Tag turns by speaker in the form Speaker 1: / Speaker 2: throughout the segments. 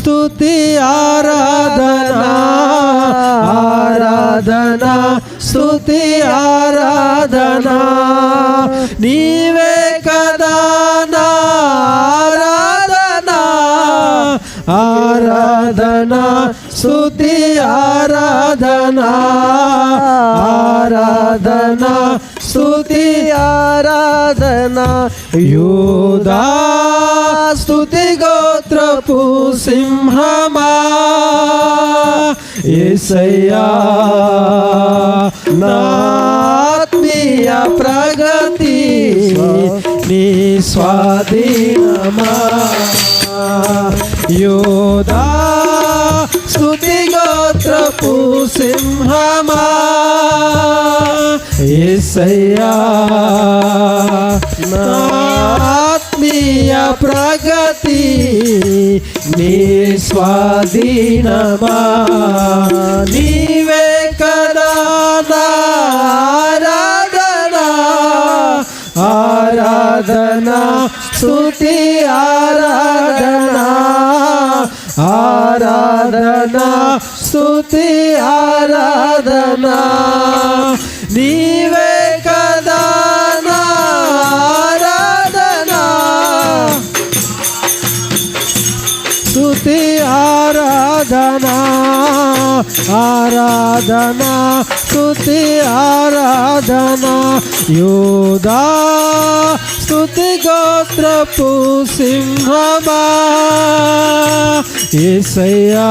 Speaker 1: స్తుతి ఆరాధన ఆరాధన స్తుతి ఆరాధన నీవే ఆరాధనా స్థుతి ఆరాధనా. ఆరాధనా స్థుతి ఆరాధనా. యోదా స్థుతి గోత్రపు సింహమా. ఏసయ్యా నాత్మీయ ప్రగతి నీ స్వాధీనమా. యోదా స్తుతి గోత్రపు సింహమా? ఏసయ్యా ఆత్మీయ ప్రగతి నీ స్వాధీనమా? నీవే కదా ఆరాధనా ఆరాధనా? ఆరాధన స్తుతి ఆరాధన ఆరాధన నీవే కదా నా ఆరాధనా? స్తుతి ఆరాధన? ఆరాధనా? స్తుతి ఆరాధన? యోదా స్తుతి గోత్రపు సింహమా? ఏసయ్యా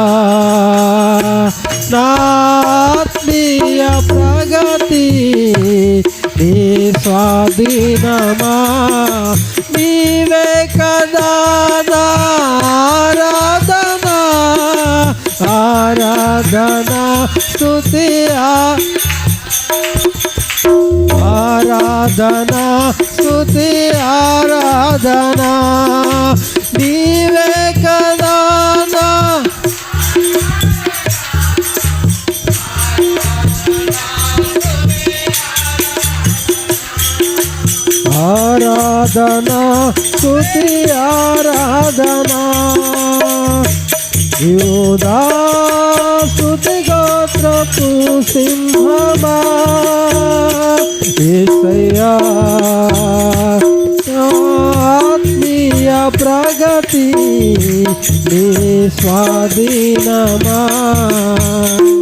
Speaker 1: నా ప్రగతి నీ స్వాధీనమా? నీవే కదా ఆరాధనా ఆరాధనా? ఆరాధన ఆరాధనా ఆ- ఆరాధన స్తుతి ఆరాధన? నీవే కదా నా ఆరాధన స్తుతి ఆరాధన యోదా స్తుతి గోత్రపు సింహమా ఏసయ్యా ఆత్మీయ ప్రగతి నీ స్వాధీనమా నీ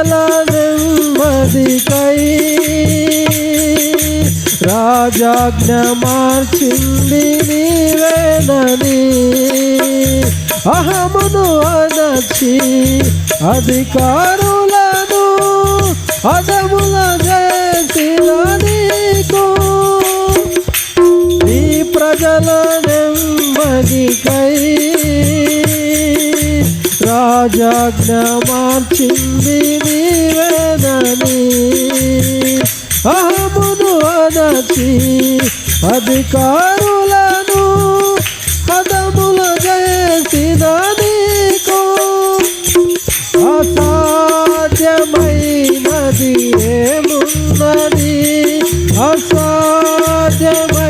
Speaker 1: ప్రజల నెమ్మదికై రాజాజ్ఞ మార్చింది నీవేనని అహమును అనచి అధికారులను అదముల చేసిన రాజాజ్ఞ మార్చింది నీవేదని అహమును అనచి అధికారులను పదముల చేసిన నీకు. అసాధ్యమైనది ఏమున్నది? అసాధ్యమై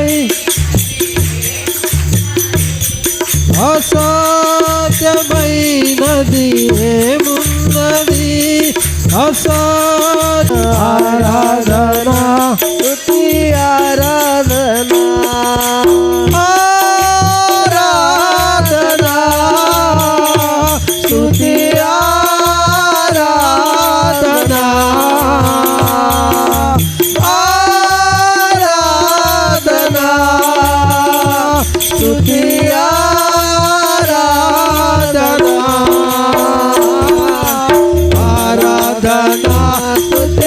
Speaker 1: ఆరాధన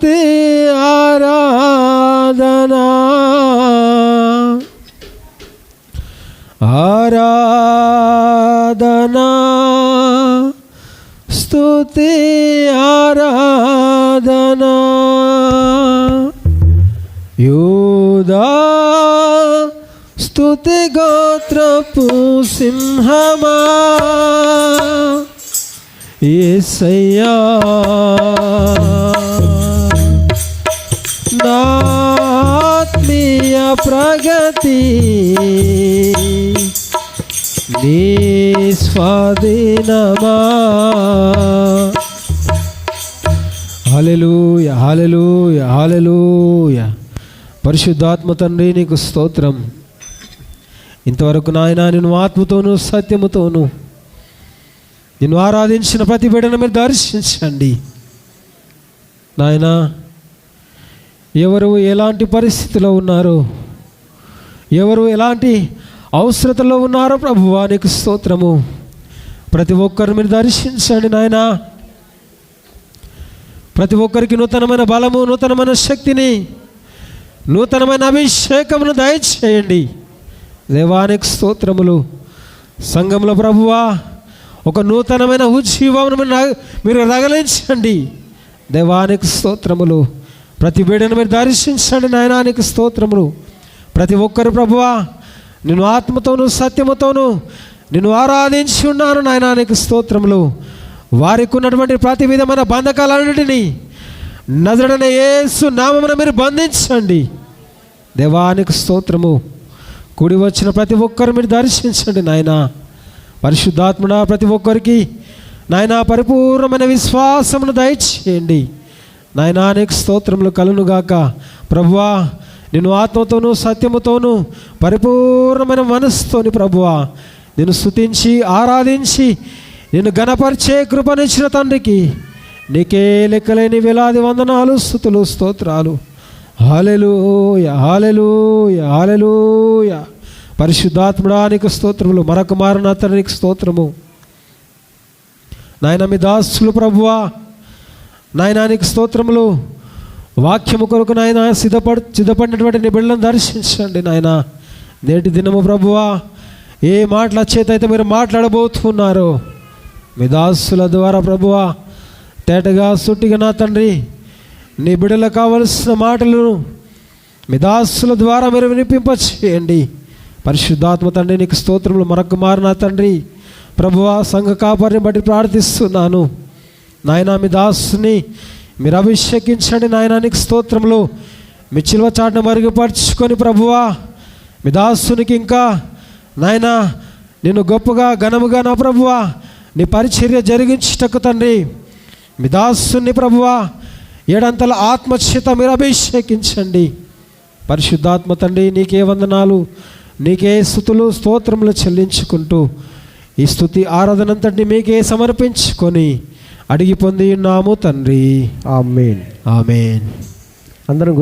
Speaker 1: స్తుతి ఆరాధనా. ఆరాధనా. స్తుతి ఆరాధనా. యూదా స్తుతి గోత్రపు సింహమా. ఏసయ్యా. ఆత్మీయ ప్రగతి. నీ స్వాధీనమా. హాలెలూయ హాలెలూయ హాలెలూయ పరిశుద్ధాత్మ తండ్రి నీకు స్తోత్రం. ఇంతవరకు నాయన నేను ఆత్మతోనూ సత్యముతోనూ నిన్ను ఆరాధించిన ప్రతి బిడ్డను మీరు దర్శించండి. నాయనా ఎవరు ఎలాంటి పరిస్థితిలో ఉన్నారు? ఎవరు ఎలాంటి అవసరతలో ఉన్నారో ప్రభువా నీకు స్తోత్రము. ప్రతి ఒక్కరు మీరు దర్శించండి నాయన. ప్రతి ఒక్కరికి నూతనమైన బలము నూతనమైన శక్తిని నూతనమైన అభిషేకమును దయచేయండి. దేవానికి స్తోత్రములు. సంఘంలో ప్రభువా ఒక నూతనమైన ఉజ్జీవమును మీరు రగలించండి. దేవానికి స్తోత్రములు. ప్రతి బిడ్డను మీరు దర్శించండి నాయనానికి స్తోత్రములు. ప్రతి ఒక్కరు ప్రభువా నేను ఆత్మతోను సత్యముతోను నిన్ను ఆరాధించి ఉన్నాను నాయనానికి స్తోత్రములు. వారికి ఉన్నటువంటి ప్రతి విధమైన బంధకాలన్నిటినీ నజరడన ఏసు నామమున మీరు బంధించండి. దేవానికి స్తోత్రము. కూడి వచ్చిన ప్రతి ఒక్కరు మీరు దర్శించండి నాయన. పరిశుద్ధాత్మన ప్రతి ఒక్కరికి నాయన పరిపూర్ణమైన విశ్వాసమును దయచేయండి. నాయన అనేక స్తోత్రములు కలునుగాక. ప్రభువా నేను ఆత్మతోనూ సత్యముతోనూ పరిపూర్ణమైన మనస్సుతోని ప్రభువా నేను స్థుతించి ఆరాధించి నేను గణపరిచే కృపనిచ్చిన తండ్రికి నీకే లెక్కలేని వేలాది వందనాలు స్థుతులు స్తోత్రాలు. హాలెలూయ హాలెలూయ హాలెలూయ పరిశుద్ధాత్ముడా నీకు స్తోత్రములు మరొక మారిన అతనికి స్తోత్రము. నాయన మీ దాసులు ప్రభువా నాయనానికి స్తోత్రములు. వాక్యము కొరకు నాయన సిద్ధపడి సిద్ధపడినటువంటి నీ బిడ్డలను దర్శించండి నాయన. నేటి దినము ప్రభువా ఏ మాటల చేత అయితే మీరు మాట్లాడబోతున్నారో మీ దాసుల ద్వారా ప్రభువా తేటగా సుట్టిగా నా తండ్రి నీ బిడ్డలకు కావలసిన మాటలను మీ దాసుల ద్వారా మీరు వినిపింపచేయండి. పరిశుద్ధాత్మ తండ్రి నీకు స్తోత్రములు మరొక మారు నా తండ్రి. ప్రభువా సంఘ కాపరిని బట్టి ప్రార్థిస్తున్నాను. నాయనా మీ దాసుని మీరు అభిషేకించండి నాయనానికి స్తోత్రములు. మీ చిల్వ చాటును మరుగుపరుచుకొని ప్రభువా మీ దాసునికి ఇంకా నాయనా నిన్ను గొప్పగా ఘనముగా నా ప్రభువా నీ పరిచర్య జరిగించుటకు తండ్రి. మీ దాసుని ప్రభువా ఏడంతల ఆత్మచేత మీరు అభిషేకించండి. పరిశుద్ధాత్మ తండ్రి నీకే వందనాలు నీకే స్థుతులు స్తోత్రములు చెల్లించుకుంటూ ఈ స్థుతి ఆరాధనంతటిని మీకే సమర్పించుకొని అడిగి పొంది ఉన్నాము తండ్రి.
Speaker 2: ఆమెన్.
Speaker 1: ఆమెన్.
Speaker 2: అందరం